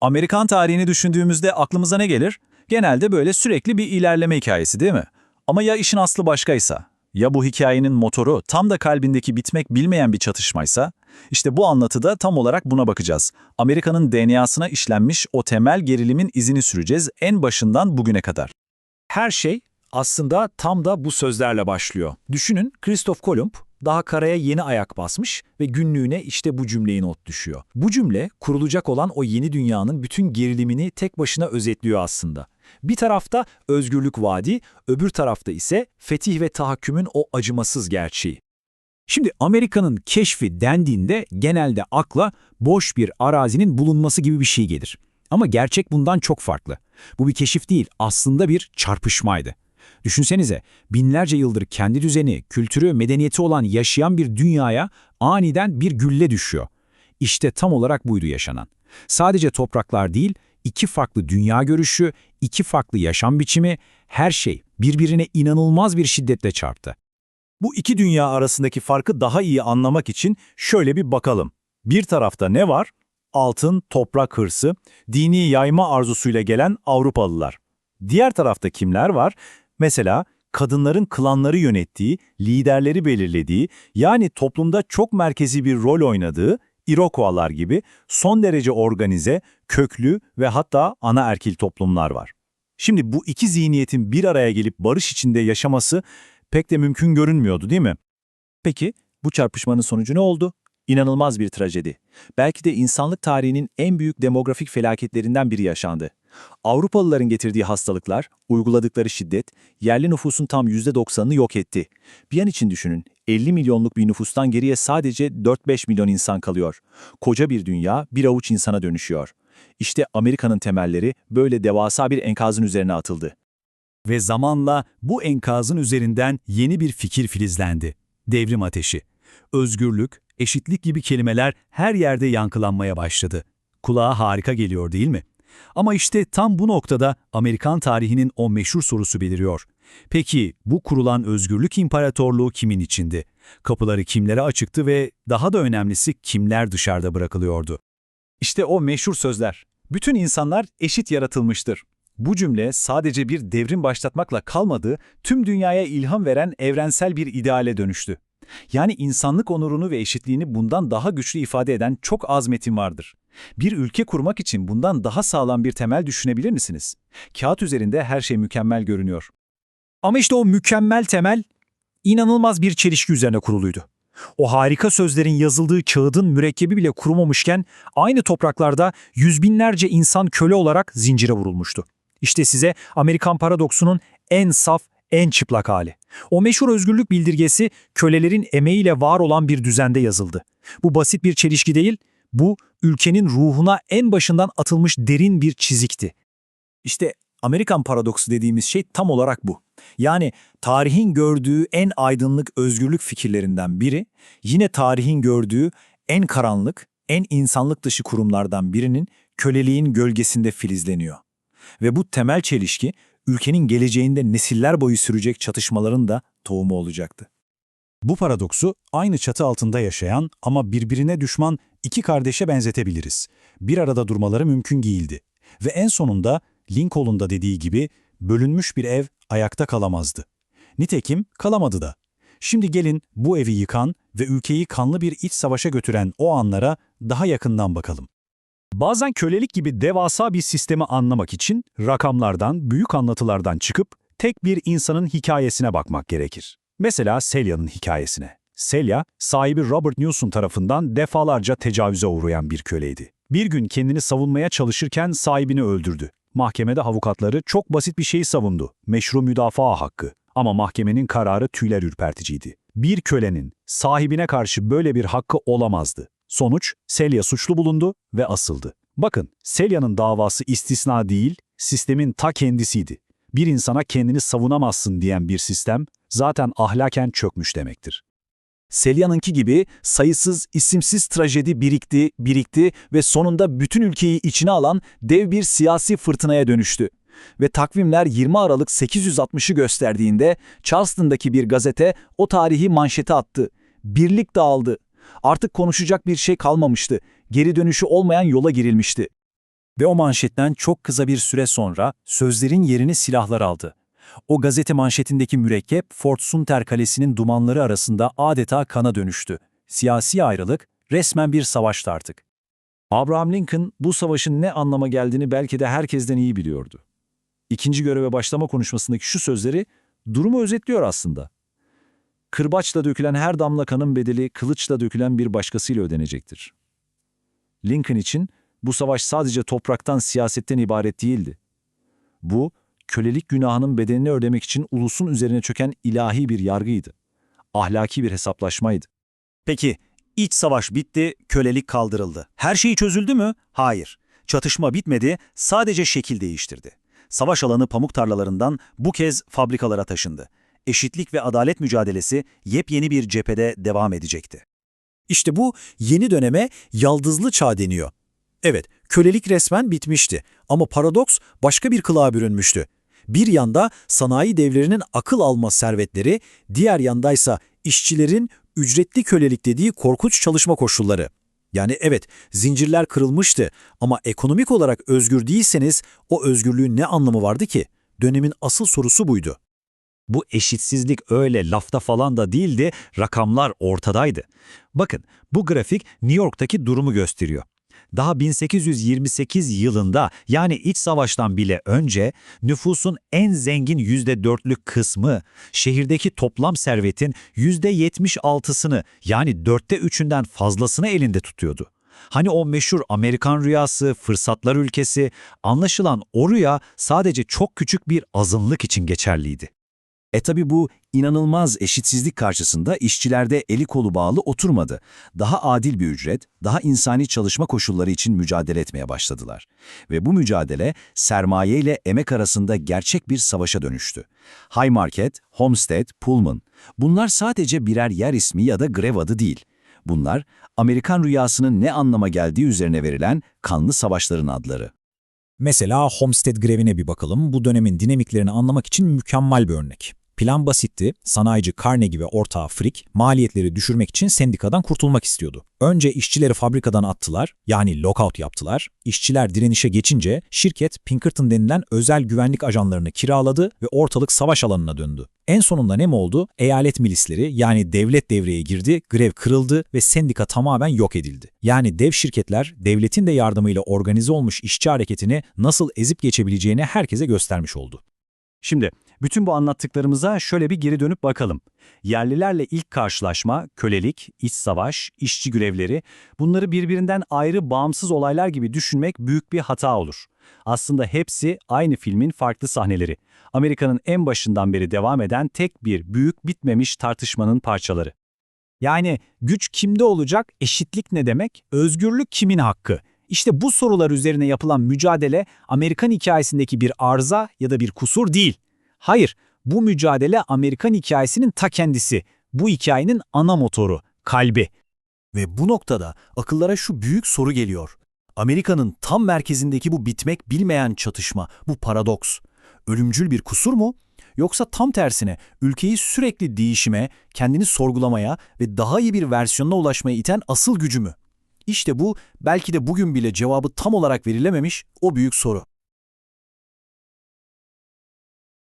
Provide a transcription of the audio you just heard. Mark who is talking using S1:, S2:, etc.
S1: Amerikan tarihini düşündüğümüzde aklımıza ne gelir? Genelde böyle sürekli bir ilerleme hikayesi değil mi? Ama ya işin aslı başkaysa? Ya bu hikayenin motoru tam da kalbindeki bitmek bilmeyen bir çatışmaysa? İşte bu anlatıda tam olarak buna bakacağız. Amerika'nın DNA'sına işlenmiş o temel gerilimin izini süreceğiz en başından bugüne kadar.
S2: Her şey aslında tam da bu sözlerle başlıyor. Düşünün Kristof Kolumb daha karaya yeni ayak basmış ve günlüğüne işte bu cümleyi not düşüyor. Bu cümle kurulacak olan o yeni dünyanın bütün gerilimini tek başına özetliyor aslında. Bir tarafta özgürlük vaadi, öbür tarafta ise fetih ve tahakkümün o acımasız gerçeği.
S3: Şimdi Amerika'nın keşfi dendiğinde genelde akla boş bir arazinin bulunması gibi bir şey gelir. Ama gerçek bundan çok farklı. Bu bir keşif değil, aslında bir çarpışmaydı. Düşünsenize, binlerce yıldır kendi düzeni, kültürü, medeniyeti olan yaşayan bir dünyaya aniden bir gülle düşüyor. İşte tam olarak buydu yaşanan. Sadece topraklar değil, iki farklı dünya görüşü, iki farklı yaşam biçimi, her şey birbirine inanılmaz bir şiddetle çarptı.
S4: Bu iki dünya arasındaki farkı daha iyi anlamak için şöyle bir bakalım. Bir tarafta ne var? Altın, toprak hırsı, dini yayma arzusuyla gelen Avrupalılar. Diğer tarafta kimler var? Mesela kadınların klanları yönettiği, liderleri belirlediği, yani toplumda çok merkezi bir rol oynadığı Iroquois'lar gibi son derece organize, köklü ve hatta anaerkil toplumlar var. Şimdi bu iki zihniyetin bir araya gelip barış içinde yaşaması pek de mümkün görünmüyordu değil mi?
S5: Peki bu çarpışmanın sonucu ne oldu? İnanılmaz bir trajedi. Belki de insanlık tarihinin en büyük demografik felaketlerinden biri yaşandı. Avrupalıların getirdiği hastalıklar, uyguladıkları şiddet, yerli nüfusun tam %90'ını yok etti. Bir an için düşünün, 50 milyonluk bir nüfustan geriye sadece 4-5 milyon insan kalıyor. Koca bir dünya bir avuç insana dönüşüyor. İşte Amerika'nın temelleri böyle devasa bir enkazın üzerine atıldı.
S3: Ve zamanla bu enkazın üzerinden yeni bir fikir filizlendi. Devrim ateşi. Özgürlük, eşitlik gibi kelimeler her yerde yankılanmaya başladı. Kulağa harika geliyor değil mi? Ama işte tam bu noktada Amerikan tarihinin o meşhur sorusu beliriyor. Peki bu kurulan özgürlük imparatorluğu kimin içindi? Kapıları kimlere açıktı ve daha da önemlisi kimler dışarıda bırakılıyordu?
S1: İşte o meşhur sözler. Bütün insanlar eşit yaratılmıştır. Bu cümle sadece bir devrim başlatmakla kalmadı, tüm dünyaya ilham veren evrensel bir ideale dönüştü. Yani insanlık onurunu ve eşitliğini bundan daha güçlü ifade eden çok az metin vardır. Bir ülke kurmak için bundan daha sağlam bir temel düşünebilir misiniz? Kağıt üzerinde her şey mükemmel görünüyor.
S3: Ama işte o mükemmel temel inanılmaz bir çelişki üzerine kuruluydu. O harika sözlerin yazıldığı kağıdın mürekkebi bile kurumamışken aynı topraklarda yüz binlerce insan köle olarak zincire vurulmuştu. İşte size Amerikan paradoksunun en saf, en çıplak hali. O meşhur özgürlük bildirgesi kölelerin emeğiyle var olan bir düzende yazıldı. Bu basit bir çelişki değil, bu ülkenin ruhuna en başından atılmış derin bir çizikti.
S4: İşte Amerikan paradoksu dediğimiz şey tam olarak bu. Yani tarihin gördüğü en aydınlık özgürlük fikirlerinden biri, yine tarihin gördüğü en karanlık, en insanlık dışı kurumlardan birinin köleliğin gölgesinde filizleniyor. Ve bu temel çelişki, ülkenin geleceğinde nesiller boyu sürecek çatışmaların da tohumu olacaktı.
S6: Bu paradoksu aynı çatı altında yaşayan ama birbirine düşman iki kardeşe benzetebiliriz. Bir arada durmaları mümkün değildi. Ve en sonunda Lincoln'un da dediği gibi bölünmüş bir ev ayakta kalamazdı. Nitekim kalamadı da. Şimdi gelin bu evi yıkan ve ülkeyi kanlı bir iç savaşa götüren o anlara daha yakından bakalım. Bazen kölelik gibi devasa bir sistemi anlamak için rakamlardan, büyük anlatılardan çıkıp tek bir insanın hikayesine bakmak gerekir. Mesela Celia'nın hikayesine. Celia, sahibi Robert Newson tarafından defalarca tecavüze uğrayan bir köleydi. Bir gün kendini savunmaya çalışırken sahibini öldürdü. Mahkemede avukatları çok basit bir şeyi savundu. Meşru müdafaa hakkı. Ama mahkemenin kararı tüyler ürperticiydi. Bir kölenin sahibine karşı böyle bir hakkı olamazdı. Sonuç, Celia suçlu bulundu ve asıldı. Bakın, Celia'nın davası istisna değil, sistemin ta kendisiydi. Bir insana kendini savunamazsın diyen bir sistem zaten ahlaken çökmüş demektir.
S5: Selya'nınki gibi sayısız, isimsiz trajedi birikti, birikti ve sonunda bütün ülkeyi içine alan dev bir siyasi fırtınaya dönüştü. Ve takvimler 20 Aralık 860'ı gösterdiğinde Charleston'daki bir gazete o tarihi manşete attı. Birlik dağıldı. Artık konuşacak bir şey kalmamıştı. Geri dönüşü olmayan yola girilmişti.
S4: Ve o manşetten çok kısa bir süre sonra sözlerin yerini silahlar aldı. O gazete manşetindeki mürekkep Fort Sumter Kalesi'nin dumanları arasında adeta kana dönüştü. Siyasi ayrılık resmen bir savaştı artık.
S2: Abraham Lincoln bu savaşın ne anlama geldiğini belki de herkesten iyi biliyordu. İkinci göreve başlama konuşmasındaki şu sözleri durumu özetliyor aslında. Kırbaçla dökülen her damla kanın bedeli kılıçla dökülen bir başkasıyla ödenecektir. Lincoln için bu savaş sadece topraktan, siyasetten ibaret değildi. Bu, kölelik günahının bedelini ödemek için ulusun üzerine çöken ilahi bir yargıydı. Ahlaki bir hesaplaşmaydı.
S1: Peki, iç savaş bitti, kölelik kaldırıldı. Her şey çözüldü mü? Hayır. Çatışma bitmedi, sadece şekil değiştirdi. Savaş alanı pamuk tarlalarından bu kez fabrikalara taşındı. Eşitlik ve adalet mücadelesi yepyeni bir cephede devam edecekti.
S3: İşte bu yeni döneme yaldızlı çağ deniyor. Evet, kölelik resmen bitmişti ama paradoks başka bir kılığa bürünmüştü. Bir yanda sanayi devlerinin akıl alma servetleri, diğer yandaysa işçilerin ücretli kölelik dediği korkunç çalışma koşulları. Yani evet, zincirler kırılmıştı ama ekonomik olarak özgür değilseniz o özgürlüğün ne anlamı vardı ki? Dönemin asıl sorusu buydu.
S2: Bu eşitsizlik öyle lafta falan da değildi, rakamlar ortadaydı. Bakın, bu grafik New York'taki durumu gösteriyor. Daha 1828 yılında yani iç savaştan bile önce nüfusun en zengin %4'lük kısmı şehirdeki toplam servetin %76'sını yani dörtte üçünden fazlasını elinde tutuyordu. Hani o meşhur Amerikan rüyası, fırsatlar ülkesi, anlaşılan o rüya sadece çok küçük bir azınlık için geçerliydi.
S1: E tabi bu inanılmaz eşitsizlik karşısında işçilerde eli kolu bağlı oturmadı. Daha adil bir ücret, daha insani çalışma koşulları için mücadele etmeye başladılar. Ve bu mücadele sermaye ile emek arasında gerçek bir savaşa dönüştü. High Market, Homestead, Pullman bunlar sadece birer yer ismi ya da grev adı değil. Bunlar Amerikan rüyasının ne anlama geldiği üzerine verilen kanlı savaşların adları.
S3: Mesela Homestead grevine bir bakalım. Bu dönemin dinamiklerini anlamak için mükemmel bir örnek. Plan basitti. Sanayici Carnegie ve ortağı Frick maliyetleri düşürmek için sendikadan kurtulmak istiyordu. Önce işçileri fabrikadan attılar, yani lockout yaptılar. İşçiler direnişe geçince şirket Pinkerton denilen özel güvenlik ajanlarını kiraladı ve ortalık savaş alanına döndü. En sonunda ne mi oldu? Eyalet milisleri yani devlet devreye girdi, grev kırıldı ve sendika tamamen yok edildi. Yani dev şirketler devletin de yardımıyla organize olmuş işçi hareketini nasıl ezip geçebileceğini herkese göstermiş oldu.
S1: Şimdi bütün bu anlattıklarımıza şöyle bir geri dönüp bakalım. Yerlilerle ilk karşılaşma, kölelik, iç savaş, işçi grevleri bunları birbirinden ayrı bağımsız olaylar gibi düşünmek büyük bir hata olur. Aslında hepsi aynı filmin farklı sahneleri. Amerika'nın en başından beri devam eden tek bir büyük bitmemiş tartışmanın parçaları.
S2: Yani güç kimde olacak, eşitlik ne demek, özgürlük kimin hakkı? İşte bu sorular üzerine yapılan mücadele Amerikan hikayesindeki bir arıza ya da bir kusur değil. Hayır, bu mücadele Amerikan hikayesinin ta kendisi. Bu hikayenin ana motoru, kalbi.
S4: Ve bu noktada akıllara şu büyük soru geliyor. Amerika'nın tam merkezindeki bu bitmek bilmeyen çatışma, bu paradoks, ölümcül bir kusur mu? Yoksa tam tersine ülkeyi sürekli değişime, kendini sorgulamaya ve daha iyi bir versiyonuna ulaşmaya iten asıl gücü mü? İşte bu belki de bugün bile cevabı tam olarak verilememiş o büyük soru.